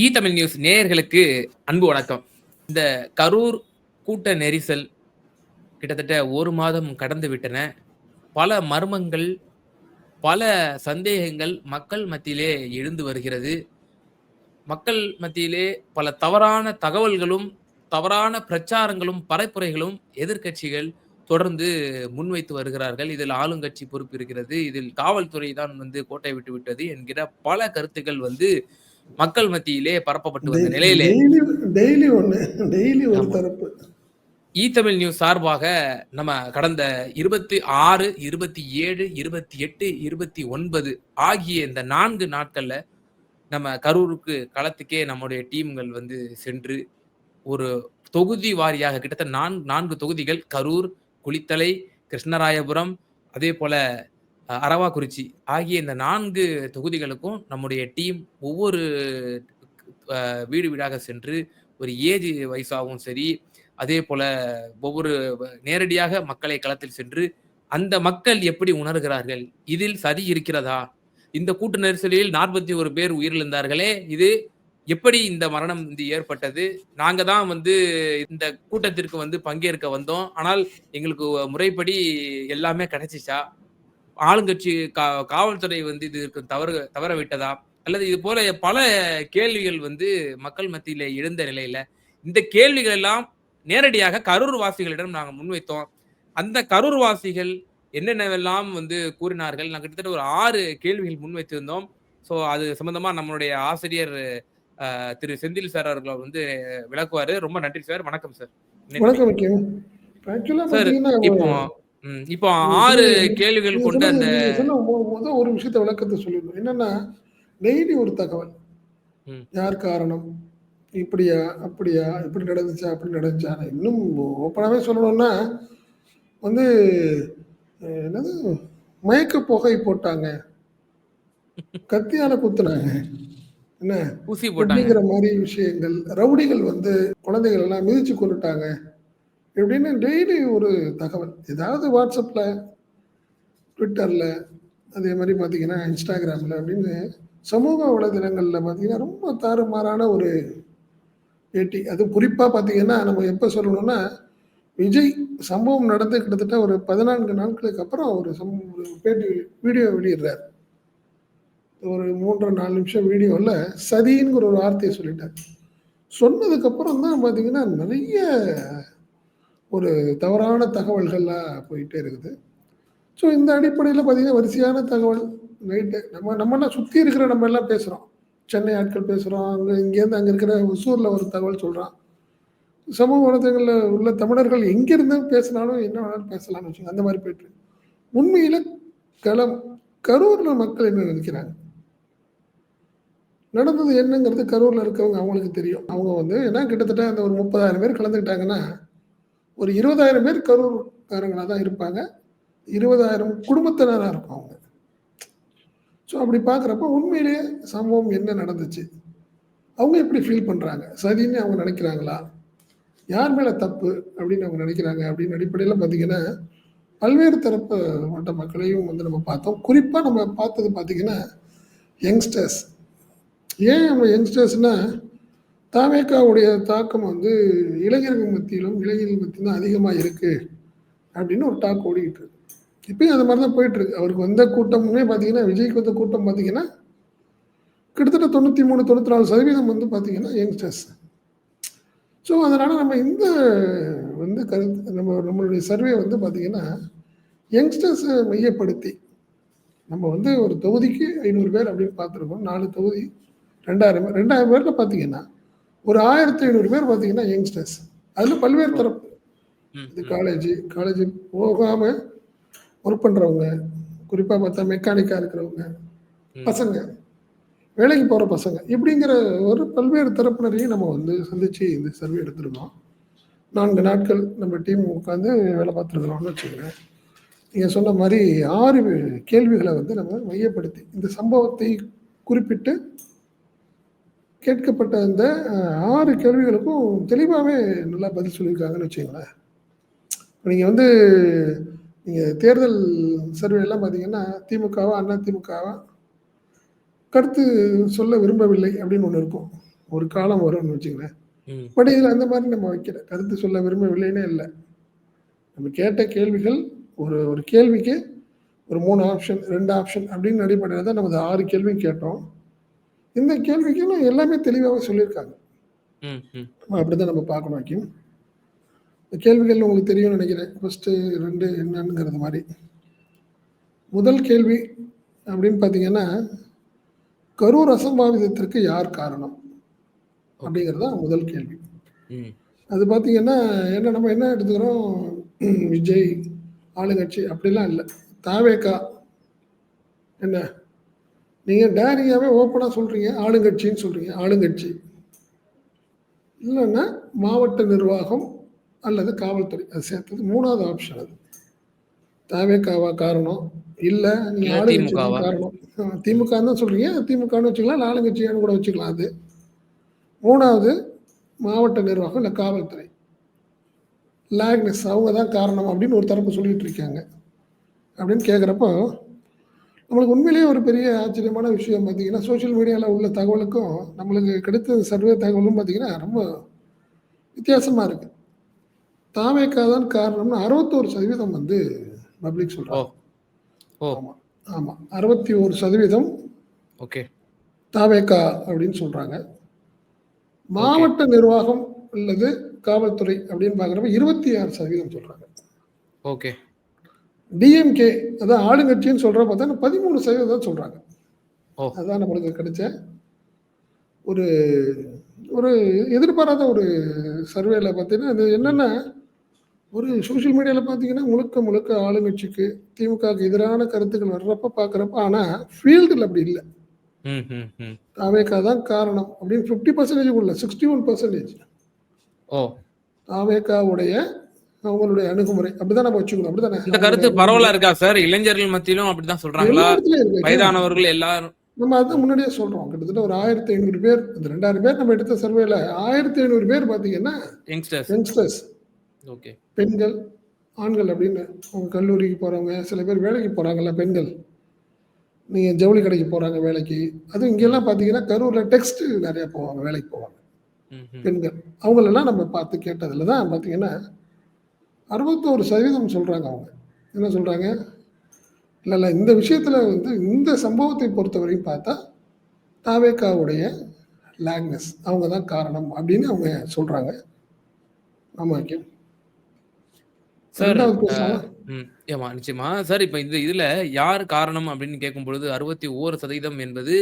இ Tamil news நேயர்களுக்கு அன்பு வணக்கம். இந்த கரூர் கூட்ட நெரிசல் கிட்டத்தட்ட ஒரு மாதம் கடந்து விட்டன. பல மர்மங்கள் பல சந்தேகங்கள் மக்கள் மத்தியிலே எழுந்து வருகிறது. மக்கள் மத்தியிலே பல தவறான தகவல்களும் தவறான பிரச்சாரங்களும் பரப்புரைகளும் எதிர்க்கட்சிகள் தொடர்ந்து முன்வைத்து வருகிறார்கள். இதில் ஆளுங்கட்சி பொறுப்பு இருக்கிறது. இதில் காவல்துறை தான் வந்து கோட்டை விட்டு விட்டது என்கிற பல கருத்துக்கள் வந்து மக்கள் மத்தியிலே பரப்பப்பட்டு வந்த நிலையிலே டெய்லி ஒண்ணு டெய்லி ஒரு. தரப்பு ஈ தமிழ் நியூஸ் சார்பாக நம்ம கடந்த இருபத்தி ஆறு இருபத்தி ஏழு இருபத்தி எட்டு இருபத்தி ஒன்பது ஆகிய இந்த நான்கு நாட்கள்ல நம்ம கரூருக்கு களத்துக்கே நம்முடைய டீம்கள் வந்து சென்று ஒரு தொகுதி வாரியாக கிட்டத்தட்ட நான்கு நான்கு தொகுதிகள் கரூர் குளித்தலை கிருஷ்ணராயபுரம் அதே போல அரவாக்குறிச்சி ஆகிய இந்த நான்கு தொகுதிகளுக்கும் நம்முடைய டீம் ஒவ்வொரு வீடு வீடாக சென்று ஒரு ஏஜ் வயசாகவும் சரி அதே போல ஒவ்வொரு நேரடியாக மக்களை களத்தில் சென்று அந்த மக்கள் எப்படி உணர்கிறார்கள்? இதில் சதி இருக்கிறதா? இந்த கூட்ட நெரிசலில் நாற்பத்தி ஒரு பேர் உயிரிழந்தார்களே இது எப்படி இந்த மரணம் வந்து ஏற்பட்டது? நாங்க தான் வந்து இந்த கூட்டத்திற்கு வந்து பங்கேற்க வந்தோம். ஆனால் எங்களுக்கு முறைப்படி எல்லாமே கிடைச்சிச்சா? ஆளுங்கட்சி கா காவல்துறை வந்து இதற்கு தவறு தவற விட்டதா அல்லது இது போல பல கேள்விகள் வந்து மக்கள் மத்தியில எழுந்த நிலையில இந்த கேள்விகள் எல்லாம் நேரடியாக கரூர் வாசிகளிடம் நாங்கள் முன்வைத்தோம். அந்த கரூர் வாசிகள் என்னென்னவெல்லாம் வந்து கூறினார்கள்? நாங்கள் கிட்டத்தட்ட ஒரு ஆறு கேள்விகள் முன்வைத்திருந்தோம். ஸோ அது சம்பந்தமா நம்மளுடைய ஆசிரியர் திரு செந்தில் சார் அவர்கள் வந்து விளக்குவாரு. ரொம்ப நன்றி சார். வணக்கம் சார். வணக்கம் சார் இப்போ இப்போ ஆறு கேள்விகள் கொண்ட அந்த ஒரு விஷயத்த விளக்கத்தை சொல்லிடணும். என்னன்னா டெய்லி ஒரு தகவல். யார் காரணம்? இப்படியா அப்படியா இப்படி நடந்துச்சா அப்படி நடந்துச்சா இன்னும் ஓப்பனாவே சொல்லணும்னா வந்து என்னது? மயக்க புகை போட்டாங்க. கத்தியால குத்துனாங்க. என்ன? ஊசி போட்டாங்க. அப்படிங்கிற மாதிரி விஷயங்கள் ரவுடிகள் வந்து குழந்தைகள் எல்லாம் மிதிச்சு கொண்டுட்டாங்க. இப்படின்னு டெய்லி ஒரு தகவல். ஏதாவது வாட்ஸ்அப்பில் ட்விட்டரில் அதே மாதிரி பார்த்தீங்கன்னா இன்ஸ்டாகிராமில் அப்படின்னு சமூக வலைதளங்களில் பார்த்தீங்கன்னா ரொம்ப தாறுமாறான ஒரு பேட்டி. அது குறிப்பாக பார்த்தீங்கன்னா நம்ம எப்போ சொல்லணும்னா விஜய் சம்பவம் நடந்து கிட்டத்தட்ட ஒரு பதினான்கு நாட்களுக்கு அப்புறம் ஒரு சம் ஒரு பேட்டி வீடியோ வெளியிடுறார். ஒரு மூன்று நாலு நிமிஷம் வீடியோவில் சதிங்கிற ஒரு வார்த்தையை சொல்லிட்டார். சொன்னதுக்கப்புறம் தான் பார்த்தீங்கன்னா நிறைய ஒரு தவறான தகவல்கள்லாம் போயிட்டே இருக்குது. ஸோ இந்த அடிப்படையில் பார்த்தீங்கன்னா வரிசையான தகவல் நைட்டு நம்ம நம்மலாம் சுற்றி இருக்கிற நம்ம எல்லாம் பேசுகிறோம் சென்னை ஆட்கள் பேசுகிறோம் அங்கே இங்கேருந்து அங்கே இருக்கிற ஒசூரில் ஒரு தகவல் சொல்கிறான் சமூக வலைதளங்களில் உள்ள தமிழர்கள் எங்கேருந்து பேசினாலும் என்ன வேணாலும் பேசலாம்னு வச்சுக்கோங்க அந்த மாதிரி போயிட்டு உண்மையில் களம் கரூரில் மக்கள் என்ன நினைக்கிறாங்க? நடந்தது என்னங்கிறது கரூரில் இருக்கவங்க அவங்களுக்கு தெரியும். அவங்க வந்து ஏன்னா கிட்டத்தட்ட அந்த ஒரு முப்பதாயிரம் பேர் கலந்துக்கிட்டாங்கன்னா ஒரு இருபதாயிரம் பேர் கரூர்காரங்களாக தான் இருப்பாங்க. இருபதாயிரம் குடும்பத்தினராக இருக்கும் அவங்க. ஸோ அப்படி பார்க்குறப்ப உண்மையிலேயே சம்பவம் என்ன நடந்துச்சு? அவங்க எப்படி ஃபீல் பண்ணுறாங்க சரின்னு அவங்க நினைக்கிறாங்களா? யார் மேலே தப்பு அப்படின்னு அவங்க நினைக்கிறாங்க? அப்படின்னு அடிப்படையில் பார்த்தீங்கன்னா பல்வேறு தரப்பு மாட்ட மக்களையும் வந்து நம்ம பார்த்தோம். குறிப்பாக நம்ம பார்த்தது பார்த்திங்கன்னா யங்ஸ்டர்ஸ் ஏன் நம்ம யங்ஸ்டர்ஸ்னால் தாவேக்காவுடைய தாக்கம் வந்து இளைஞர்கள் மத்தியிலும் இளைஞர்கள் மத்தியும் தான் அதிகமாக இருக்குது அப்படின்னு ஒரு டாக் ஓடிக்கிட்டு இருக்கு. இப்பயும் அந்த மாதிரி தான் போயிட்டுருக்கு அவருக்கு வந்த கூட்டமுமே பார்த்தீங்கன்னா விஜய்க்கு வந்த கூட்டம் பார்த்தீங்கன்னா கிட்டத்தட்ட தொண்ணூற்றி மூணு தொண்ணூற்றி நாலு சதவீதம் வந்து பார்த்தீங்கன்னா யங்ஸ்டர்ஸ் ஸோ அதனால் நம்ம இந்த வந்து கருத்து நம்ம நம்மளுடைய சர்வே வந்து பார்த்தீங்கன்னா யங்ஸ்டர்ஸை மையப்படுத்தி நம்ம வந்து ஒரு தொகுதிக்கு ஐநூறு பேர் அப்படின்னு பார்த்துருக்கோம். நாலு தொகுதி ரெண்டாயிரம் பேர் ரெண்டாயிரம் பேரில் பார்த்தீங்கன்னா ஒரு ஆயிரத்தி ஐநூறு பேர் பார்த்தீங்கன்னா யங்ஸ்டர்ஸ் அதில் பல்வேறு தரப்பு இது. காலேஜ் காலேஜ் போகாமல் ஒர்க் பண்ணுறவங்க குறிப்பாக பார்த்தா மெக்கானிக்காக இருக்கிறவங்க. பசங்க வேலைக்கு போகிற பசங்க இப்படிங்கிற ஒரு பல்வேறு தரப்பினரையும் நம்ம வந்து சந்திச்சு இந்த சர்வே எடுத்திருக்கோம் நான்கு நாட்கள் நம்ம டீம் உட்காந்து வேலை பார்த்துருக்குறோம்னு வச்சுக்கோங்க நீங்கள் சொன்ன மாதிரி ஆறு கேள்விகளை வந்து நம்ம மையப்படுத்தி இந்த சம்பவத்தை குறிப்பிட்டு கேட்கப்பட்ட அந்த அஹ், ஆறு கேள்விகளுக்கும் தெளிவாகவே நல்லா பதில் சொல்லியிருக்காங்கன்னு வச்சுங்களேன் நீங்கள் வந்து நீங்கள் தேர்தல் சர்வே எல்லாம் பார்த்தீங்கன்னா திமுகவா அண்ணா திமுகவா கருத்து சொல்ல விரும்பவில்லை அப்படின்னு ஒன்று இருக்கும். ஒரு காலம் வரும்னு வச்சுங்களேன். பட் இதில் அந்த மாதிரி நம்ம வைக்கிற கருத்து சொல்ல விரும்பவில்லைன்னே இல்லை. நம்ம கேட்ட கேள்விகள் ஒரு ஒரு கேள்விக்கு ஒரு மூணு ஆப்ஷன் ரெண்டு ஆப்ஷன் அப்படின்னு அடிப்படையில் தான் நமது ஆறு கேள்வியும் கேட்டோம். இந்த கேள்விக்கும் எல்லாமே தெளிவாக சொல்லியிருக்காங்க. ம், ம். அப்படிதான் நம்ம பார்க்கணும் இந்த கேள்விகள் உங்களுக்கு தெரியும்னு நினைக்கிறேன். ஃபர்ஸ்ட் ரெண்டு என்னங்கிறது மாதிரி. முதல் கேள்வி அப்படின்னு பார்த்தீங்கன்னா கரூர் அசம்பாவிதத்திற்கு யார் காரணம்? அப்படிங்கிறது தான் முதல் கேள்வி. அது பார்த்தீங்கன்னா என்ன நம்ம என்ன எடுத்துக்கிறோம்? விஜய் ஆளுங்கட்சி அப்படிலாம் இல்லை. தாவேக்கா என்ன? நீங்கள் டேரியாவே ஓப்பனாக சொல்கிறீங்க ஆளுங்கட்சின்னு சொல்கிறீங்க ஆளுங்கட்சி. இல்லைன்னா மாவட்ட நிர்வாகம் அல்லது காவல்துறை அது சேர்த்தது மூணாவது ஆப்ஷன் அது. தாவேக்காவா காரணம் இல்லை நீங்க இல்ல ஆளுங்கட்சி காரணம். திமுக தான் சொல்றீங்க திமுகன்னு வச்சுக்கலாம் ஆளுங்கட்சியான்னு கூட வச்சுக்கலாம் அது. மூணாவது மாவட்ட நிர்வாகம் இல்லை காவல்துறை. லாக்னஸ் அவங்க தான் காரணம் அப்படின்னு ஒரு தரப்பு சொல்லிட்டு இருக்காங்க. அப்படின்னு கேட்குறப்போ நம்மளுக்கு உண்மையிலேயே ஒரு பெரிய ஆச்சரியமான விஷயம் பார்த்தீங்கன்னா சோஷியல் மீடியாவில் உள்ள தகவலுக்கும் நம்மளுக்கு கிடைத்த சர்வே தகவலும் பார்த்தீங்கன்னா ரொம்ப வித்தியாசமாக இருக்கு. தாவேக்கா தான் காரணம்னு அறுபத்தோரு சதவீதம் வந்து பப்ளிக் ஓ சொல்கிறாங்க ஓ. ஆமாம் ஆமாம் அறுபத்தி ஒரு சதவீதம் ஓகே. தாவேக்கா அப்படின்னு சொல்றாங்க. மாவட்ட நிர்வாகம் அல்லது காவல்துறை அப்படின்னு பார்க்குறப்ப இருபத்தி ஆறு சதவீதம் சொல்றாங்க. ஓகே. டிஎம்கே அதான் ஆளுங்கட்சின்னு சொல்ற பார்த்தா பதிமூணு சதவீதம் தான் சொல்றாங்க. ஓ. அதான் நம்மளுக்கு கிடைச்ச ஒரு ஒரு எதிர்பாராத ஒரு சர்வேல பார்த்தீங்கன்னா அது என்னன்னா ஒரு சோஷியல் மீடியாவில் பார்த்தீங்கன்னா முழுக்க முழுக்க ஆளுங்கட்சிக்கு திமுகவுக்கு எதிரான கருத்துக்கள் வர்றப்ப பார்க்குறப்ப ஆனால் ஃபீல்டில் அப்படி இல்லை. தாவேக்கா தான் காரணம் அப்படின்னு ஃபிஃப்டி பர்சன்டேஜ் உள்ள சிக்ஸ்டி ஒன் பர்சன்டேஜ் ஓ. தாவேக்காவுடைய அவங்களுடைய அணுகுமுறை. அப்படிதான் நம்ம வச்சுக்கணும். அப்படிதானே? இந்த கருத்து பரவலா இருக்கா சார்? இளைஞர்கள் மத்தியிலும் அப்படிதான் சொல்றாங்களா. வயதானவர்கள் எல்லாரும். நம்ம அதான் முன்னாடியே சொல்றோம். கிட்டத்தட்ட ஒரு ஆயிரத்தி ஐநூறு பேர் இந்த ரெண்டாயிரம் பேர் நம்ம எடுத்த சர்வேல ஆயிரத்தி ஐநூறு பேர் பாத்தீங்கன்னா யங்ஸ்டர்ஸ் யங்ஸ்டர்ஸ் ஓகே பெண்கள் ஆண்கள் அப்படின்னு அவங்க கல்லூரிக்கு போறவங்க சில பேர் வேலைக்கு போறாங்கல்ல பெண்கள். நீங்க ஜவுளி கடைக்கு போறாங்க வேலைக்கு. அதுவும் இங்கெல்லாம் பாத்தீங்கன்னா கரூர்ல டெக்ஸ்ட் நிறைய போவாங்க வேலைக்கு போவாங்க. பெண்கள். அவங்களெல்லாம் நம்ம பார்த்து கேட்டதுல தான் பார்த்தீங்கன்னா அறுபத்தோரு சதவீதம் சொல்கிறாங்க அவங்க. என்ன சொல்கிறாங்க இல்லை இல்லை இந்த விஷயத்தில் வந்து இந்த சம்பவத்தை பொறுத்தவரையும் பார்த்தா தாவேக்காவுடைய லேக்னஸ் அவங்க தான் காரணம் அப்படின்னு அவங்க சொல்கிறாங்க ஆமாம் ஓகே சார் ஏமா நிச்சயமா. சார் இப்ப இந்த இதுல யார் காரணம் அப்படின்னு கேட்கும் பொழுது அறுபத்தி ஓரு சதவீதம் என்பது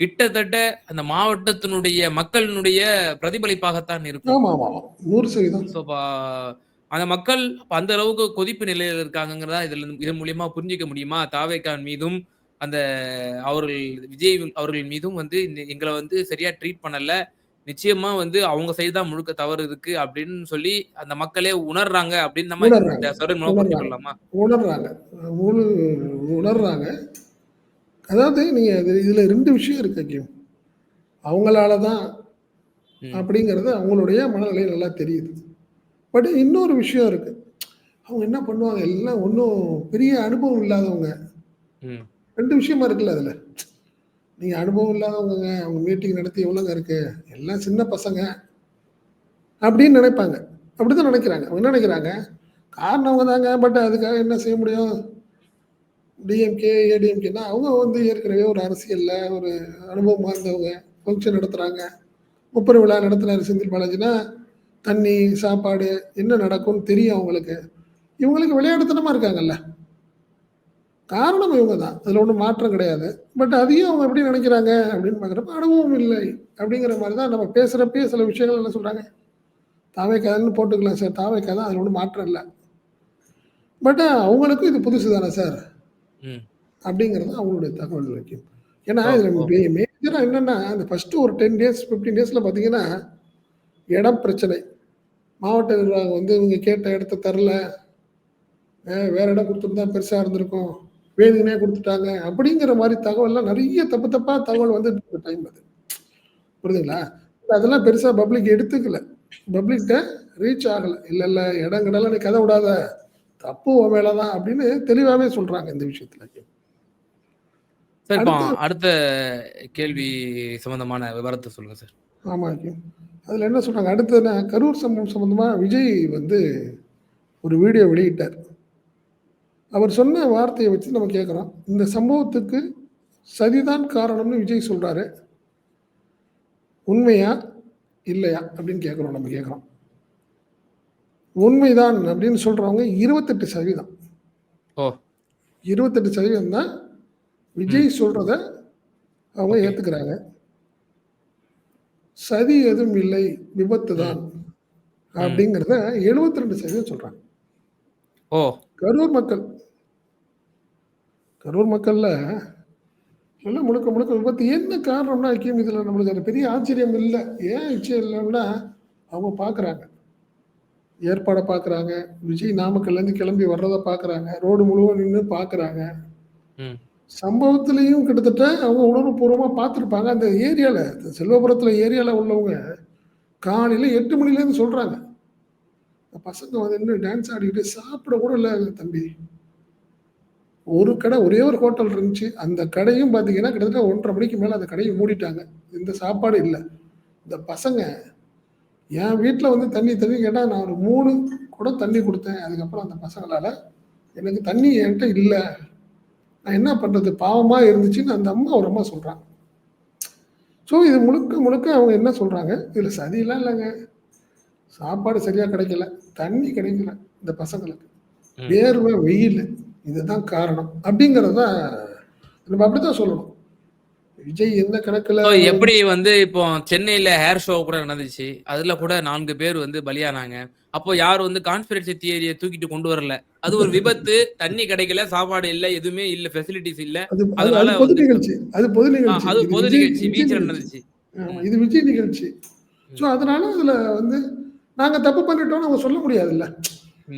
கிட்டத்தட்ட அந்த மாவட்டத்தினுடைய மக்களினுடைய பிரதிபலிப்பாகத்தான் இருக்கும். அந்த மக்கள் அந்த அளவுக்கு கொதிப்பு நிலையில இருக்காங்கிறதா இதுல இதன் மூலியமா புரிஞ்சிக்க முடியுமா? தாவேக்கான் மீதும் அந்த அவர்கள் விஜய் அவர்கள் மீதும் வந்து எங்களை வந்து சரியா ட்ரீட் பண்ணல. நிச்சயமா வந்து அவங்க சைடு தான் முழுக்க தவறு இருக்கு அப்படின்னு சொல்லி அந்த மக்களே உணர்றாங்க அப்படின்னு நம்ம உணர்றாங்க. இந்த சரண் மூலம் உணர்றாங்க. உணர்றாங்க. அதாவது நீங்கள் இது இதில் ரெண்டு விஷயம் இருக்கு அக்கியம் அவங்களால தான். அப்படிங்கிறது அவங்களுடைய மனநிலை நல்லா தெரியுது. பட் இன்னொரு விஷயம் இருக்கு. அவங்க என்ன பண்ணுவாங்க? எல்லாம் ஒன்றும் பெரிய அனுபவம் இல்லாதவங்க. ரெண்டு விஷயமா இருக்குல்ல அதில். நீங்கள் அனுபவம் இல்லாதவங்க அவங்க மீட்டிங் நடத்தி எவ்வளோங்க இருக்கு? எல்லாம் சின்ன பசங்க அப்படின்னு நினைப்பாங்க. அப்படிதான் நினைக்கிறாங்க. அவங்க என்ன நினைக்கிறாங்க? காரணம் அவங்க தாங்க பட் அதுக்காக என்ன செய்ய முடியும்? டிஎம்கே ஏடிஎம்கேனா அவங்க வந்து ஏற்கனவே ஒரு அரசியலில் ஒரு அனுபவம் வாய்ந்தவங்க ஃபங்க்ஷன் நடத்துகிறாங்க முப்பது விழா நடத்துனாரு செந்தில் பாலாஜினா தண்ணி சாப்பாடு என்ன நடக்கும்னு தெரியும் அவங்களுக்கு. இவங்களுக்கு விளையாட்டுத்தனமாக இருக்காங்கல்ல. காரணம் இவங்க தான் அதில் ஒன்றும் மாற்றம் கிடையாது. பட் அதையும் அவங்க எப்படி நினைக்கிறாங்க அப்படின்னு பார்க்குறப்ப அனுபவம் இல்லை. அப்படிங்கிற மாதிரி தான் நம்ம பேசுகிறப்பே சில விஷயங்கள் என்ன சொல்கிறாங்க தாவைக்காதுன்னு போட்டுக்கலாம் சார். தாவைக்கா தான் அதில் ஒன்றும் மாற்றம் இல்லை. பட் அவங்களுக்கும் இது புதுசு தானே சார்? அப்படிங்கிறது அவங்களுடைய தகவல் வைக்கும் ஏன்னா. இதில் மேஜராக என்னென்னா அந்த ஃபஸ்ட்டு ஒரு டென் டேஸ் ஃபிஃப்டீன் டேஸில் பார்த்தீங்கன்னா இடம் பிரச்சனை. மாவட்ட நிர்வாகம் வந்து இவங்க கேட்ட இடத்த தரல. வேற இடம் கொடுத்துருந்தா பெருசாக இருந்திருக்கும். வேணுங்கனே கொடுத்துட்டாங்க. அப்படிங்கிற மாதிரி தகவல்லாம் நிறைய தப்பு தப்பாக தகவல் வந்து டைம் அது. புரியுதுங்களா? அதெல்லாம் பெருசாக பப்ளிக் எடுத்துக்கல. பப்ளிக்கிட்ட ரீச் ஆகலை. இல்லை இல்லை இடம் கிடலாம் நீ கதை விடாத. தப்பு மேலே தான் அப்படின்னு தெளிவாகவே சொல்கிறாங்க இந்த விஷயத்தில். சார் அடுத்த கேள்வி சம்பந்தமான விவரத்தை சொல்லுங்க சார். ஆமா. அதில என்ன சொன்னாங்க, அடுத்ததுனா கரூர் சம்பவம் சம்மந்தமா விஜய் வந்து ஒரு வீடியோ வெளியிட்டார். அவர் சொன்ன வார்த்தைய வச்சு நம்ம கேட்குறோம். இந்த சம்பவத்துக்கு சதிதான் காரணம்னு விஜய் சொல்றாரு. உண்மையா? இல்லையா? அப்படின்னு கேட்குறோம் நம்ம கேட்குறோம். உண்மைதான் அப்படின்னு சொல்றவங்க 28% ஓ! 28% தான் விஜய் சொல்றத அவங்க ஓகே. சதி எதுவும் இல்லை. விபத்து தான். ம். ம். அப்படிங்கிறத 72% சொல்றாங்க. ஓ! கரூர் மக்கள். கரூர் மக்கள்ல எல்லாம் முழுக்க முழுக்க விபத்து. என்ன காரணம்னா, ஹக்கீம் இதில நம்மளுக்கு அது பெரிய ஆச்சரியம் இல்ல. ஏன் நிச்சயம் இல்லன்னா, அவங்க பார்க்குறாங்க. ஏற்பாட பார்க்குறாங்க. விஜய் நாமக்கல்லேருந்து கிளம்பி வர்றத பார்க்குறாங்க. ரோடு முழுவதும் நின்னு பார்க்குறாங்க. சம்பவத்திலையும் கிட்டத்தட்ட அவங்க உணர்வுபூர்வமாக பார்த்துருப்பாங்க. அந்த ஏரியாவில் செல்வபுரத்தில் ஏரியாவில் உள்ளவங்க காலையில் எட்டு மணிலேருந்து சொல்கிறாங்க பசங்க வந்து இன்னும் டான்ஸ் ஆடிக்கிட்டு சாப்பிட கூட இல்லை தம்பி. ஒரு கடை ஒரே ஒரு ஹோட்டல் இருந்துச்சு. அந்த கடையும் பார்த்தீங்கன்னா, கிட்டத்தட்ட 1:30 மணிக்கு மேலே அந்த கடையை மூடிட்டாங்க. எந்த சாப்பாடு இல்லை இந்த பசங்க என் வீட்டில் வந்து தண்ணி தண்ணி கேட்டால் நான் ஒரு மூணு கூட தண்ணி கொடுத்தேன் அதுக்கப்புறம் அந்த பசங்களால் எனக்கு தண்ணி என்கிட்ட இல்லை நான் என்ன பண்றது? பாவமா இருந்துச்சுன்னு அந்த அம்மா ஒரு அம்மா சொல்றாங்க. ஸோ இது முழுக்க முழுக்க அவங்க என்ன சொல்றாங்க, இதில சதிலாம் இல்லங்க. சாப்பாடு சரியா கிடைக்கல. தண்ணி கிடைக்கல இந்த பசங்களுக்கு. வேர்வை, வெயிலு இதுதான் காரணம். அப்படிங்கிறது தான் நம்ம அப்படித்தான் சொல்லணும். விஜய் எந்த கணக்குல எப்படி வந்து இப்போ சென்னையில ஹேர் ஷோ கூட நடந்துச்சு. அதுல கூட 4 பேர் வந்து பலியானாங்க. அப்போ யாரும் வந்து கான்ஸ்பிரசி தியரிய தூக்கிட்டு கொண்டு வரல. அது ஒரு விபத்து. தண்ணி கிடைக்கல, சாப்பாடு இல்ல, எதுவுமே இல்ல, ஃபெசிலிட்டீஸ் இல்ல. அது அது அதனால அது பொது நிகழ்ச்சி. அது பொது நிகழ்ச்சி. அது பொது நிகழ்ச்சி. பீச்ல. நடந்துச்சு. இது விஜய் நிகழ்ச்சி. ஸோ ம். அதனால அதில வந்து நாங்க தப்பு பண்ணிட்டோம்னு அவங்க சொல்ல முடியாதுல்ல.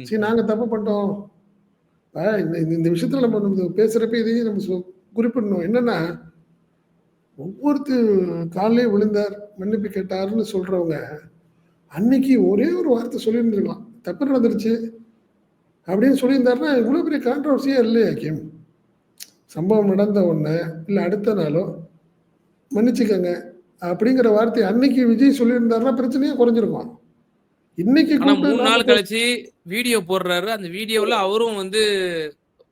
சரி. நாங்க தப்பு பண்ணிட்டோம். இந்த இந்த விஷயத்தில நம்ம பேசுறப்ப இதையும் நம்ம சொ குறிப்பிடணும். என்னன்னா, ஒவ்வொருத்து கால்லயும் விழுந்தார், மன்னிப்பு கேட்டார்ன்னு சொல்றவங்க, அன்னைக்கு ஒரே ஒரு வார்த்தை சொல்லியிருந்திருக்கலாம். தப்பு நடந்துருச்சு. அப்படின்னு சொல்லியிருந்தாருன்னா, இவ்வளோ பெரிய கான்ட்ரோவர்சியே இல்லையே ஹக்கீம். சம்பவம் நடந்த உடனே, இல்ல அடுத்த நாளோ, மன்னிச்சுக்கங்க அப்படிங்கிற வார்த்தைய அன்னைக்கு விஜய் சொல்லியிருந்தாருன்னா, பிரச்சனையே குறைஞ்சிருக்கும். இன்னைக்கு ஆனா கூப்பிட்டு 3 நாம நாள் கழிச்சு வீடியோ போடுறாரு. அந்த வீடியோல அவரும் வந்து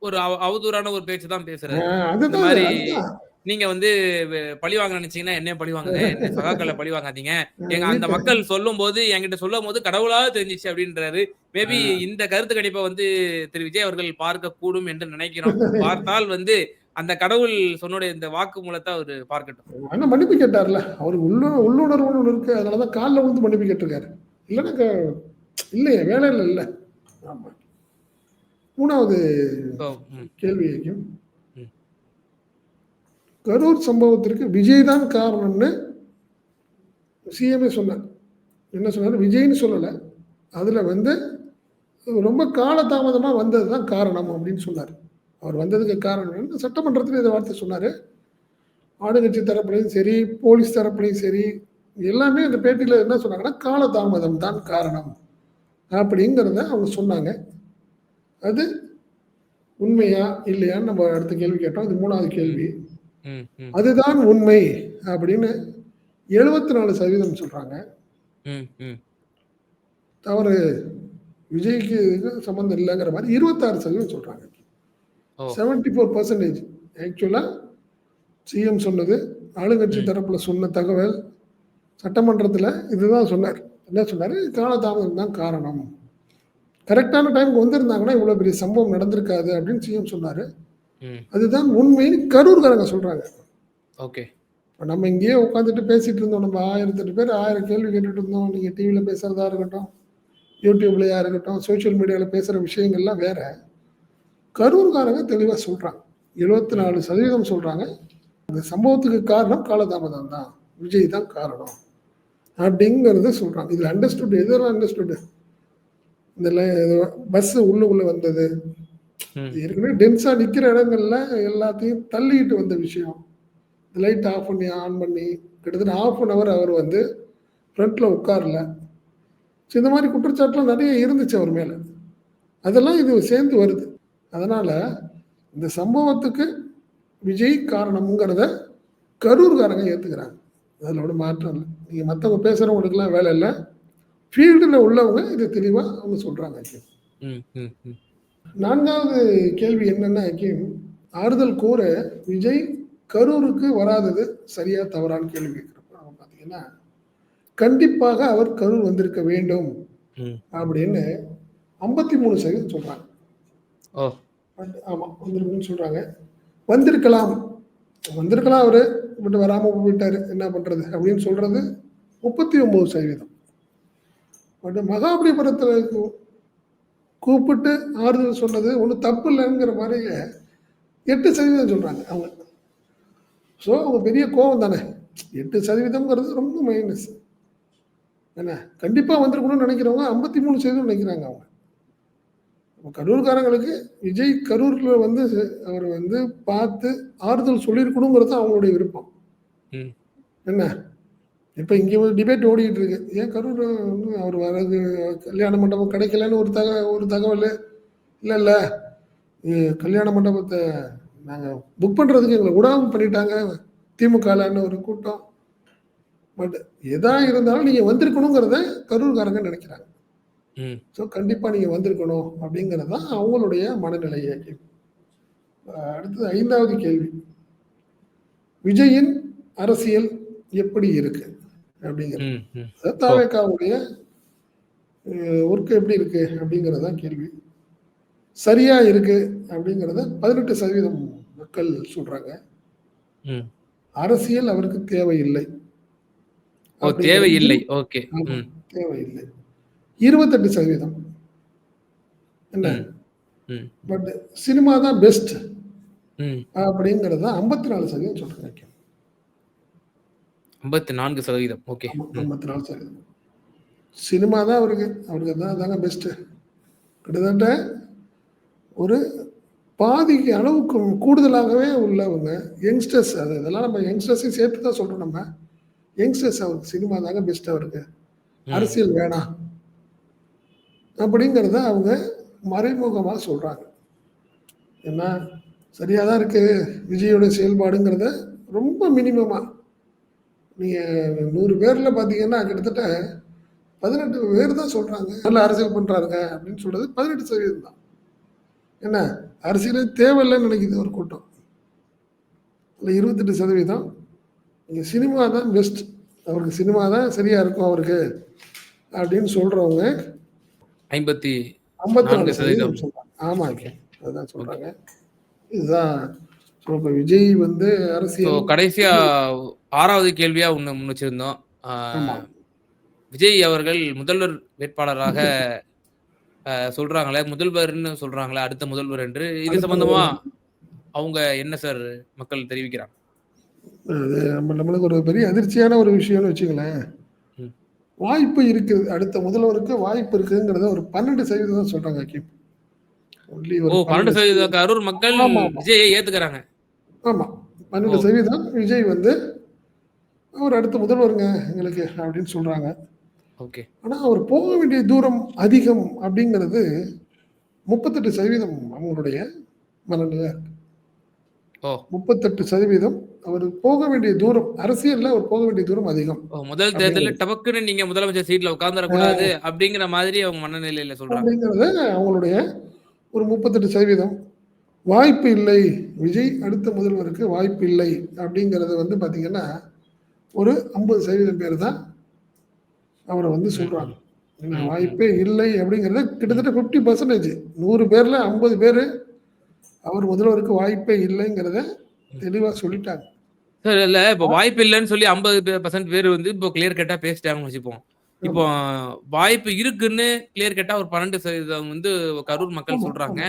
ஒரு அவ அவதூறான ஒரு பேச்சு தான் பேசுறாரு. அதுதான். நீங்க வந்து பழி வாங்க நினைச்சீங்கன்னா என்னைய பழி. என் சகாக்கள பழி வாங்காதீங்க. எங்க அந்த மக்கள் சொல்லும்போது என்கிட்ட சொல்லும்போது கடவுளா தெரிஞ்சுச்சு அப்படின்றாரு. மேபி. இந்த கருத்து கணிப்ப வந்து திரு விஜய் அவர்கள் பார்க்கக்கூடும் என்று நினைக்கிறோம். பார்த்தால் வந்து அந்த கடவுள் சொன்னுடைய இந்த வாக்குமூலத்த அவரு பார்க்கட்டும். ஆனா மன்னிப்பு கேட்டார்ல. அவருக்கு உள்ள உள்ளுணர்வுன்னு ஒண்ணு இருக்கு. அதனால தான் கால்ல விழுந்து மன்னிப்பு கேட்டிருக்காரு. இல்லன்னா இல்லையே வேலையில இல்ல. ஆமா. 3வது ஓ! ம். கேள்வி. கரூர் சம்பவத்திற்கு விஜய் தான் காரணம்னு சிஎம்ஏ சொன்னார். என்ன சொன்னார் விஜய்ன்னு சொல்லலை அதில் வந்து ரொம்ப காலதாமதமாக வந்தது தான் காரணம் அப்படின்னு சொன்னார் அவர் வந்ததுக்கு காரணம் சட்டமன்றத்தில் சட்டமன்றத்தில இந்த வார்த்தை சொன்னார் ஆளுங்கட்சி தரப்புலையும் சரி, போலீஸ் தரப்புலையும் சரி, எல்லாமே அந்த பேட்டியில் என்ன சொன்னாங்கன்னா, காலதாமதம் தான் காரணம். அப்படிங்கிறத அவங்க சொன்னாங்க. அது உண்மையா? இல்லையான்னு நம்ம அடுத்த கேள்வி கேட்டோம். இது மூணாவது கேள்வி. அதுதான் உண்மை அப்படின்னு 74% சொல்றாங்க. ம். ம். தவறு விஜய்க்கு சம்மந்தம் இல்லங்கிற மாரி 26% சொல்றாங்க. ஓ! 74% ஆக்சுவலா சிஎம் சொன்னது, ஆளுங்கட்சி. தரப்புல சொன்ன தகவல், சட்டமன்றத்தில இதுதான் சொன்னார். என்ன சொன்னாரு? காலதாமதம் தான் காரணம். கரெக்ட்டான டைம்க்கு வந்திருந்தாங்கன்னா, இவ்வளோ பெரிய சம்பவம் நடந்திருக்காது அப்படின்னு சிஎம் சொன்னாரு. அதுதான் உண்மைன்னு கரூர்காரங்க சொல்றாங்க. ஓகே. இப்ப நம்ம இங்கேயே உட்காந்துட்டு பேசிட்டு இருந்தோம். நம்ம 1008 பேர் 1000 கேள்வி கேட்டுட்டு இருந்தோம். நீங்க டிவில பேசுறதா இருக்கட்டும், யூடியூப்லயா இருக்கட்டும், சோசியல் மீடியால பேசுற விஷயங்கள்லாம் வேற. கரூர்காரங்க தெளிவா சொல்றாங்க. 74% சொல்றாங்க. அந்த சம்பவத்துக்கு காரணம் காலதாமதம் தான். விஜய் தான் காரணம். அப்படிங்கிறத சொல்றாங்க. இதில அண்டர்ஸ்டுட் எதெல்லாம் அண்டர்ஸ்டுட்? இந்த ல பஸ் உள்ளுக்குள்ள வந்தது. ஏற்கனவே டென்ஸா நிக்கிற இடங்கள்ல எல்லாத்தையும் தள்ளிக்கிட்டு வந்த விஷயம். லைட் ஆஃப் பண்ணி, ஆன் பண்ணி கிட்டத்தட்ட 1/2 அன் ஹவர் அவர் வந்து ஃப்ரண்ட்ல உட்காரல. ஸோ இந்த மாரி குற்றச்சாட்டுலாம் நெறைய இருந்துச்சு அவர் மேல. அதெல்லாம் இது சேர்ந்து வருது. அதனால இந்த சம்பவத்துக்கு விஜய் காரணம்ங்கிறத கரூர்காரங்க ஏத்துக்கிறாங்க. அதில் ஒன்றும் மாற்றம் இல்லை நீங்கள் மற்றவங்க பேசுகிறவங்களுக்குலாம் வேலை இல்லை ஃபீல்டில் உள்ளவங்க இதை தெளிவாக அவங்க சொல்கிறாங்க ஹக்கீம் ம், ம், ம். நான்காவது கேள்வி என்னன்னா ஹக்கீம் ஆறுதல் கூற விஜய் கரூருக்கு வராதது சரியா தவறான்னு கேள்வி கேட்குறப்ப பார்த்தீங்கன்னா கண்டிப்பாக அவர் கரூர் வந்திருக்க வேண்டும். அப்படின்னு ஐம்பத்தி மூணு சதவீதம் சொல்றாங்க. ஆமா வந்திருக்குன்னு சொல்றாங்க. வந்திருக்கலாம். வந்திருக்கலாம் அவரு பட் வராம போயிட்டாரு. என்ன பண்றது அப்படின்னு சொல்றது முப்பத்தி ஒன்பது சதவீதம். பட் மகாபலிபுரத்துல கூப்பிட்டு ஆறுதல் சொன்னது ஒன்றும் தப்பு இல்லைங்கிற மாதிரி எட்டு சதவீதம் சொல்றாங்க அவங்க. ஸோ அவங்க பெரிய கோவம் தானே. எட்டு சதவீதம்ங்கிறது ரொம்ப மைனஸ் என்ன? கண்டிப்பா வந்திருக்கணும்னு நினைக்கிறவங்க ஐம்பத்தி மூணு சதவீதம் நினைக்கிறாங்க அவங்க. கரூர்காரங்களுக்கு விஜய் கரூர்ல வந்து அவர் வந்து பார்த்து ஆறுதல் சொல்லியிருக்கணுங்கிறது அவங்களுடைய விருப்பம். ம். என்ன? இப்போ இங்கே ஒரு டிபேட் ஓடிட்டு இருக்கு. ஏன் கரூர் வந்து அவர் வரது கல்யாண மண்டபம் கிடைக்கலன்னு ஒரு தக ஒரு தகவல்? இல்லை இல்லை. கல்யாண மண்டபத்தை நாங்கள் புக் பண்ணுறதுக்கு எங்களை விடாமல் பண்ணிட்டாங்க. திமுகலன்னு ஒரு கூட்டம். பட் எதா இருந்தாலும் நீங்கள் வந்திருக்கணுங்கிறத கரூர்காரங்க நினைக்கிறாங்க. ஸோ கண்டிப்பாக நீங்கள் வந்திருக்கணும் அப்படிங்கிறது தான் அவங்களுடைய மனநிலையை அடுத்தது ஐந்தாவது கேள்வி. விஜயின் அரசியல் எப்படி இருக்கு? அப்படிங்கிறது. தாவேக்காவுடைய ஒர்க் எப்படி இருக்கு அப்படிங்கிறது தான் கேள்வி. சரியா இருக்கு அப்படிங்கிறத பதினெட்டு சதவீதம் மக்கள் சொல்றாங்க. ம். அரசியல் அவருக்கு தேவையில்லை. தேவையில்லை. ஓகே. தேவையில்லை. இருபத்தெட்டு சதவீதம். என்ன. பட் சினிமா தான் பெஸ்ட் ம். அப்படிங்கிறத ஐம்பத்தி நாலு சதவீதம் சொல்றாங்க. ஐம்பத்தி நான்கு சதவீதம். ஓகே. ஐம்பத்தி நாலு சதவீதம். சினிமா தான் அவருக்கு அவருக்கு தான் தாங்க பெஸ்ட்டு கிட்டத்தட்ட ஒரு பாதிக்கு அளவுக்கு கூடுதலாகவே உள்ளவங்க யங்ஸ்டர்ஸ் அது இதெல்லாம் நம்ம யங்ஸ்டர்ஸையும் சேர்த்து தான் சொல்கிறோம் நம்ம. யங்ஸ்டர்ஸ் அவருக்கு சினிமா தாங்க பெஸ்ட் அவருக்கு. அரசியல் வேணாம் அப்படிங்கிறத அவங்க மறைமுகமாக சொல்கிறாங்க ஏன்னா சரியாக தான் இருக்குது விஜயோட செயல்பாடுங்கிறத ரொம்ப மினிமமாக நீங்கள் நூறு பேரில் பார்த்தீங்கன்னா கிட்டத்தட்ட பதினெட்டு பேர் தான் சொல்கிறாங்க நல்ல அரசியல் பண்ணுறாருங்க அப்படின்னு சொல்கிறது பதினெட்டு சதவீதம் தான். என்ன? அரசியலே தேவையில்லைன்னு நினைக்குது ஒரு கூட்டம். இல்லை இருபத்தெட்டு சதவீதம். நீங்கள் சினிமா தான் பெஸ்ட் அவருக்கு சினிமா தான் சரியாக இருக்கும் அவருக்கு அப்படின்னு சொல்கிறவங்க ஐம்பத்தி ஐம்பத்தி நாலு சதவீதம் ஆமாங்க அதுதான் சொல்றாங்க. இதுதான். இப்போ விஜய் வந்து அரசியல் கடைசியா ஆறாவது கேள்வியா ஒண்ணு முன் வச்சிருந்தோம். விஜய் அவர்கள் முதல்வர் வேட்பாளராக சொல்றாங்களே முதல்வர்னு சொல்றாங்களே அடுத்த முதல்வர் என்று. இது சம்பந்தமா அவங்க என்ன சார் மக்கள் தெரிவிக்கிறாங்க? அது நம்ம நம்மளுக்கு ஒரு பெரிய அதிர்ச்சியான ஒரு விஷயம்னு வச்சுங்களேன். வாய்ப்பு இருக்குது. அடுத்த முதல்வருக்கு வாய்ப்பு இருக்குங்கிறத ஒரு பன்னெண்டு சதவீதம் தான் சொல்றாங்க அக்கீம் பன்னெண்டு சதவீதம். கரூர் மக்கள். விஜயை ஏத்துக்கிறாங்க. ஆமா. பன்னெண்டு. சதவீதம் விஜய் வந்து அவர் அடுத்த முதல்வருங்க எங்களுக்கு அப்படின்னு சொல்றாங்க. ஓகே. ஆனா அவர் போக வேண்டிய தூரம் அதிகம் அப்படிங்கிறது முப்பத்தெட்டு சதவீதம் அவங்களுடைய மனநிலை. முப்பத்தெட்டு சதவீதம் அவர் போக வேண்டிய தூரம் அரசியல்ல அவர் போக வேண்டிய தூரம் அதிகம். முதல் தேர்தலில் டபக்குன்னு நீங்க முதலமைச்சர் சீட்ல உட்கார்ந்துடக்கூடாது அப்படிங்கிற மாதிரி அவங்க மனநிலையில சொல்றாங்க. அப்படிங்கிறத அவங்களுடைய ஒரு முப்பத்தெட்டு சதவீதம். வாய்ப்பு இல்லை. விஜய் அடுத்த முதல்வருக்கு வாய்ப்பு இல்லை அப்படிங்கிறது வந்து பாத்தீங்கன்னா ஒரு ஐம்பது சதவீதம் பேர் தான் அவரை வந்து ம். வாய்ப்பே இல்லை அப்படிங்கிறது கிட்டத்தட்ட ஃபிஃப்டி பர்சன்டேஜ் நூறு பேர்ல ஐம்பது பேர் அவர் முதல்வருக்கு வாய்ப்பே இல்லைங்கிறத தெளிவா சொல்லிட்டாங்க. சார் இல்ல இப்போ வாய்ப்பு இல்லைன்னு சொல்லி ஐம்பது பர்சன்ட் பேர் வந்து இப்போ கிளியர் கட்டா பேசிட்டாங்கன்னு வச்சுப்போம். இப்போ வாய்ப்பு இருக்குன்னு கிளியர் கட்டா ஒரு பன்னெண்டு சதவீதம் வந்து கரூர் மக்கள் சொல்றாங்க.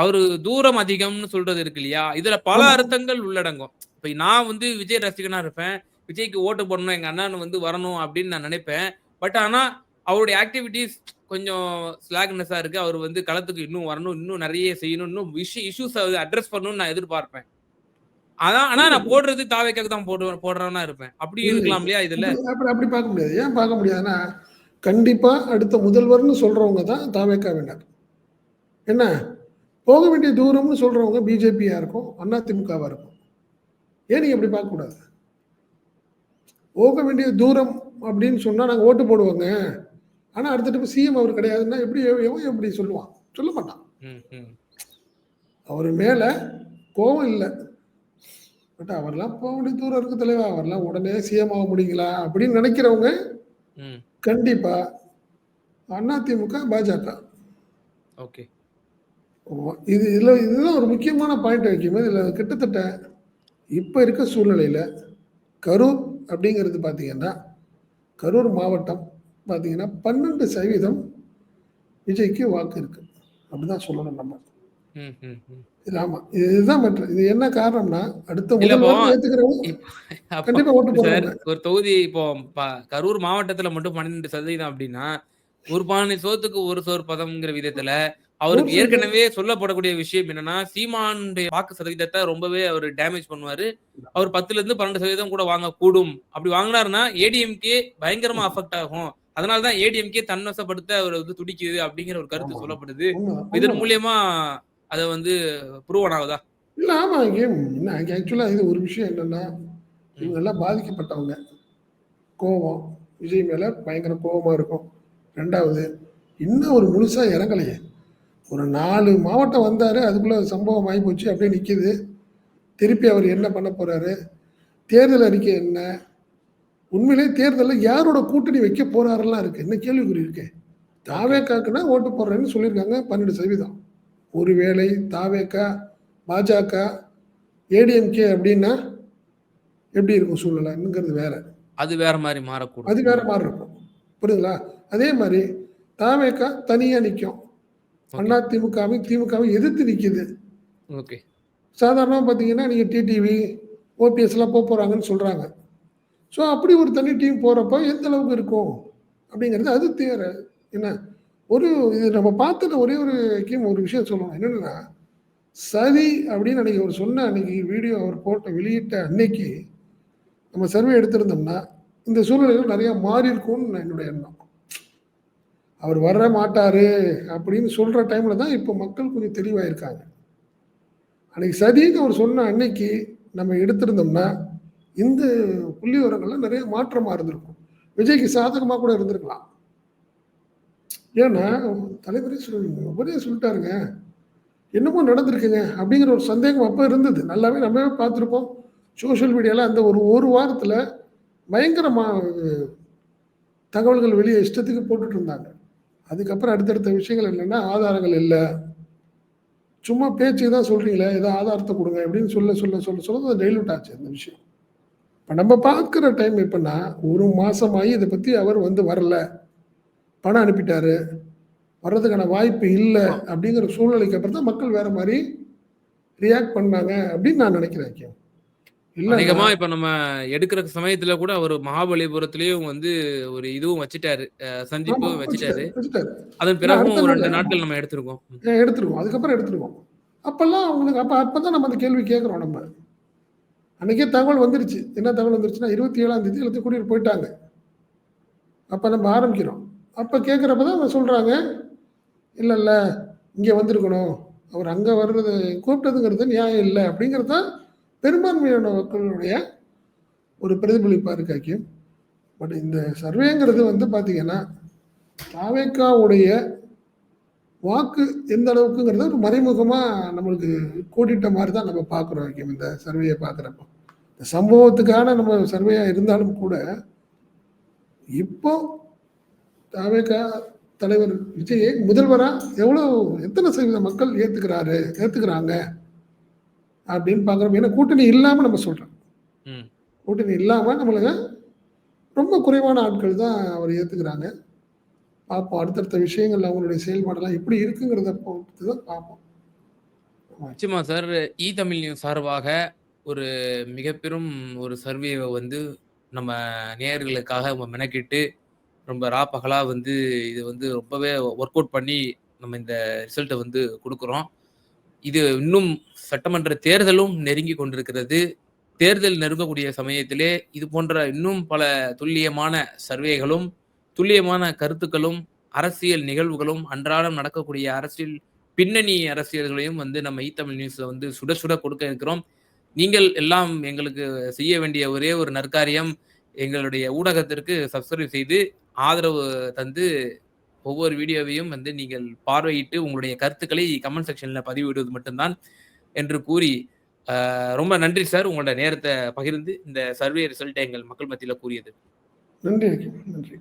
அவரு தூரம் அதிகம்னு சொல்றது இருக்கு இல்லையா? இதுல பல. அர்த்தங்கள் உள்ளடங்கும். இப்ப நான் வந்து விஜய் ரசிகனா இருப்பேன். விஜய்க்கு ஓட்டு போடணும் எங்க அண்ணன் வந்து வரணும் அப்படின்னு நான் நினைப்பேன். பட் ஆனா அவருடைய ஆக்டிவிட்டிஸ் கொஞ்சம் ஸ்லாக்னஸா இருக்கு. அவர் வந்து களத்துக்கு இன்னும் வரணும் இன்னும் நிறைய செய்யணும் இன்னும் விஷய இஷ்யூஸ் அட்ரஸ் பண்ணணும்னு நான் எதிர்பார்ப்பேன். அதான் ஆனா நான் போடுறது தாவைக்காக தான் போடுவேன் போடுறேன்னா இருப்பேன். அப்படி. இருக்கலாம் இல்லையா இதுல? அப்படி- அப்படி அப்படி பார்க்க முடியாது. ஏன் பார்க்க முடியாதுன்னா கண்டிப்பா அடுத்த முதல்வர்னு சொல்றவங்க தான் தாவேக்கா வேண்டாம். என்ன? போக வேண்டிய தூரம்னு சொல்றவங்க பிஜேபியா இருக்கும் அதிமுகவா இருக்கும். ஏன் நீங்க அப்படி பார்க்க கூடாது? போக வேண்டிய தூரம் அப்படின்னு சொன்னா நாங்க ஓட்டு போடுவோங்க. ஆனா அடுத்த ட்ரிப் சிஎம் அவர் கிடையாதுன்னா எப்படி எவன் எப்படி சொல்லுவான்? சொல்ல மாட்டான். அவரு மேல கோவம் இல்ல. பட் அவர்லாம் போ வேண்டிய தூரம் இருக்கு தலைவா. அவர்லாம் உடனே சிஎம் ஆக முடியுங்களா? அப்படின்னு நினைக்கிறவங்க. கண்டிப்பா அதிமுக, பாஜக. ஓகே. இது இதுல இதுதான் ஒரு முக்கியமான பாயிண்ட் வைக்கும்போது இதுல கிட்டத்தட்ட இப்ப இருக்க சூழ்நிலையில கரூர் அப்படிங்கிறது பார்த்தீங்கன்னா, கரூர் மாவட்டம் பார்த்தீங்கன்னா 12% விஜய்க்கு வாக்கு இருக்கு. அப்படிதான் சொல்லணும் நம்ம. ஆமா. இதுதான் மேட்டர். இது என்ன காரணம்னா, அடுத்த கண்டிப்பா ஓட்டு சார். ஒரு தொகுதி இப்போ கரூர் மாவட்டத்துல மட்டும் 12% அப்படின்னா, ஒரு பானை சோத்துக்கு ஒரு சோறு பதம்ங்கிற விதத்துல, அவருக்கு 100% ஏற்கனவே சொல்லப்படக்கூடிய விஷயம் என்னன்னா, சீமானுடைய வாக்கு சதவீதத்த ரொம்பவே அவரு டேமேஜ் பண்ணுவாரு. அவர் 10லருந்து 12% கூட வாங்கக்கூடும். அப்படி வாங்குனாருன்னா, ஏடிஎம்கே பயங்கரமா அஃபெக்ட் ஆகும். அதனால தான் ஏடிஎம்கே தன்வசப்படுத்த அவர் வந்து துடிக்குது அப்படிங்கிற ஒரு கருத்து. சொல்லப்படுது. இதன். மூலியமா அத வந்து ப்ரூவன் ஆகுதா? இல்ல ஆமா. என்ன ஆக்சுவலா இது ஒரு விஷயம் என்னன்னா. இவங்க எல்லாம் பாதிக்கப்பட்டவங்க. கோவம். விஜய் மேல பயங்கர கோவமா இருக்கும். 2வது இன்னும் ஒரு முழுசா இறங்கலையே. ஒரு 4 மாவட்டம் வந்தாரு. அதுக்குள்ள சம்பவம் ஆயி போச்சு. அப்படியே நிக்குது. திருப்பி அவர் என்ன பண்ண போறாரு? தேர்தல் அறிக்கை என்ன? உண்மையிலேயே தேர்தல்ல யாரோட கூட்டணி வைக்க போறாருலாம் இருக்கு. இன்னும் கேள்விக்குறி இருக்கே. ஓகே. தாவேகாக்குன்னா ஓட்டு போடுறேன்னு சொல்லியிருக்காங்க 12% ஒருவேளை தாவேகா, பாஜக, ஏடிஎம்கே அப்படின்னா எப்படி இருக்கும் சூழ்நிலைங்கிறது வேற. அது வேற மாரி மாறக்கூடும். அது வேற ம். மாரி இருக்கும். புரியுதுங்களா? அதே மாரி தாவேகா தனியா நிக்கும். ஓகே. அதிமுகவும், திமுகவும் எதிர்த்து நிக்குது. ஓகே. சாதாரணமா பார்த்தீங்கன்னா, நீங்க டிடிவி, ஓபிஎஸ்லாம் போப்போறாங்கன்னு சொல்றாங்க. ஸோ அப்படி ஒரு தனி டீம் போறப்ப எந்த அளவுக்கு இருக்கும்? அப்படிங்கிறது அது தேர என்ன ஒரு இது நம்ம பார்த்ததுல ஒரே ஒரு ஹக்கீம் ஒரு விஷயம் சொல்லணும். என்னன்னா, சதி அப்படின்னு அன்னைக்கு அவர் சொன்ன அன்னைக்கு வீடியோ அவர் போட்ட வெளியிட்ட அன்னைக்கு, நம்ம சர்வே எடுத்திருந்தோம்னா, இந்த சூழ்நிலைகள் நெறைய மாறியிருக்கும்னு என்னுடைய எண்ணம். அவர் வர மாட்டாரு அப்படின்னு சொல்ற டைம்ல தான் இப்போ மக்கள் கொஞ்சம் தெளிவாக இருக்காங்க. அன்னைக்கு சதின்னு அவர் சொன்ன அன்னைக்கு நம்ம எடுத்திருந்தோம்னா, இந்த புள்ளிவிவரங்கள்ல நிறைய மாற்றமா இருந்திருக்கும். விஜய்க்கு சாதகமா கூட இருந்திருக்கலாம். ஏன்னா, தலைவரே சொல் சொல்லிட்டாருங்க. என்னமோ நடந்திருக்குங்க அப்படிங்கிற ஒரு சந்தேகம் அப்போ இருந்தது. நல்லாவே நம்மவே பார்த்துருப்போம் சோசியல் மீடியாவில் அந்த ஒரு ஒரு வாரத்தில் பயங்கரமாக தகவல்கள் வெளியே இஷ்டத்துக்கு போட்டுட்டு இருந்தாங்க. அதுக்கப்புறம் அடுத்தடுத்த விஷயங்கள் என்னென்னா ஆதாரங்கள் இல்லை சும்மா பேச்சு தான் சொல்கிறீங்களே ஏதோ ஆதாரத்தை கொடுங்க அப்படின்னு சொல்ல, சொல்ல, சொல்ல, சொல்ல அது ஆச்சு அந்த விஷயம். இப்போ நம்ம பார்க்குற டைம் எப்படின்னா ஒரு மாதமாகி இதை பற்றி அவர் வந்து வரல. பணம் அனுப்பிட்டாரு. வர்றதுக்கான வாய்ப்பு இல்லை அப்படிங்கிற சூழ்நிலைக்கு அப்புறம் தான் மக்கள் வேறு மாதிரி ரியாக்ட் பண்ணாங்க அப்படின்னு நான் நினைக்கிறேன் அநேகமா இப்ப நம்ம எடுக்கிற சமயத்துல கூட அவரு மகாபலிபுரத்திலயும் வந்து ஒரு இதுவும் வச்சுட்டாரு. சந்திப்பும் வச்சுட்டாரு. அதன் பிறகும் ஒரு 2 நாட்கள் நம்ம எடுத்திருக்கோம். எடுத்துருவோம். அதுக்கப்புறம் எடுத்துருவோம். அப்பல்லாம் அவங்களுக்கு அப்ப அப்பதான் நம்ம அந்த கேள்வி கேட்கிறோம் நம்ம. அன்னைக்கே தகவல் வந்துருச்சு. என்ன தகவல் வந்துருச்சுன்னா, 27ஆம் தேதி எல்லாத்தையும் கூட்டிட்டு போயிட்டாங்க. அப்ப நம்ம ஆரம்பிக்கிறோம். அப்ப கேட்கிறப்ப தான் அவங்க சொல்றாங்க, இல்ல, இல்ல இங்க வந்திருக்கணும். அவர் அங்க வர்றது கூப்பிட்டதுங்கிறது நியாயம் இல்ல அப்படிங்கிறது தான் பெரும்பான்மையான மக்களுடைய ஒரு பிரதிபலிப்பாக இருக்கு பட் இந்த சர்வேங்கிறது வந்து பார்த்தீங்கன்னா, தாவேக்காவுடைய வாக்கு எந்த அளவுக்குங்கிறத ஒரு மறைமுகமாக நம்மளுக்கு கூட்டிட்ட மாதிரி தான் நம்ம பார்க்குறோம் ஹக்கீம் இந்த சர்வேயை பார்க்குறப்போ. இந்த சம்பவத்துக்கான நம்ம சர்வேயாக இருந்தாலும் கூட, இப்போ தாவேகா தலைவர் விஜயை முதல்வராக எவ்வளோ எத்தனை சதவீத மக்கள் ஏற்றுக்கிறாரு ஏற்றுக்கிறாங்க அப்படின்னு பார்க்குறோம். ஏன்னா கூட்டணி இல்லாம நம்ம சொல்றோம். ம். கூட்டணி இல்லாம நம்மளுங்க ரொம்ப குறைவான ஆட்கள் தான் அவர ஏத்துக்கிறாங்க. பார்ப்போம். அடுத்தடுத்த விஷயங்கள்ல அவங்களுடைய செயல்பாடெல்லாம் எப்படி இருக்குங்கிறத பொறுத்து தான் பார்ப்போம். நிச்சயமா சார். ஈ தமிழ் நியூஸ் சார்பாக ஒரு மிகப்பெரும் ஒரு சர்வேவ வந்து நம்ம நேயர்களுக்காக நம்ம மெனக்கிட்டு, ரொம்ப ரா பகலா வந்து இது வந்து ரொம்பவே ஒர்க் அவுட் பண்ணி நம்ம இந்த ரிசல்ட்ட வந்து குடுக்குறோம். இது இன்னும் சட்டமன்ற தேர்தலும் நெருங்கி கொண்டிருக்கிறது. தேர்தல் நெருங்கக்கூடிய சமயத்திலே, இது போன்ற இன்னும் பல துல்லியமான சர்வேகளும், துல்லியமான கருத்துக்களும், அரசியல் நிகழ்வுகளும், அன்றாடம் நடக்கக்கூடிய அரசியல் பின்னணி அரசியல்களையும் வந்து நம்ம ஈ தமிழ் நியூஸ்ல வந்து சுட சுட கொடுக்க இருக்கிறோம். நீங்கள் எல்லாம் எங்களுக்கு செய்ய வேண்டிய ஒரே ஒரு நற்காரியம், எங்களுடைய ஊடகத்திற்கு சப்ஸ்கிரைப் செய்து ஆதரவு தந்து ஒவ்வொரு வீடியோவையும் வந்து நீங்கள் பார்வையிட்டு உங்களுடைய கருத்துக்களை கமெண்ட் செக்ஷன்ல பதிவிடுவது மட்டும்தான் என்று கூறி ரொம்ப நன்றி சார் உங்களோட நேரத்தை பகிர்ந்து இந்த சர்வே ரிசல்ட்டை எங்கள் மக்கள் மத்தியில் கூறியது. நன்றி நன்றி.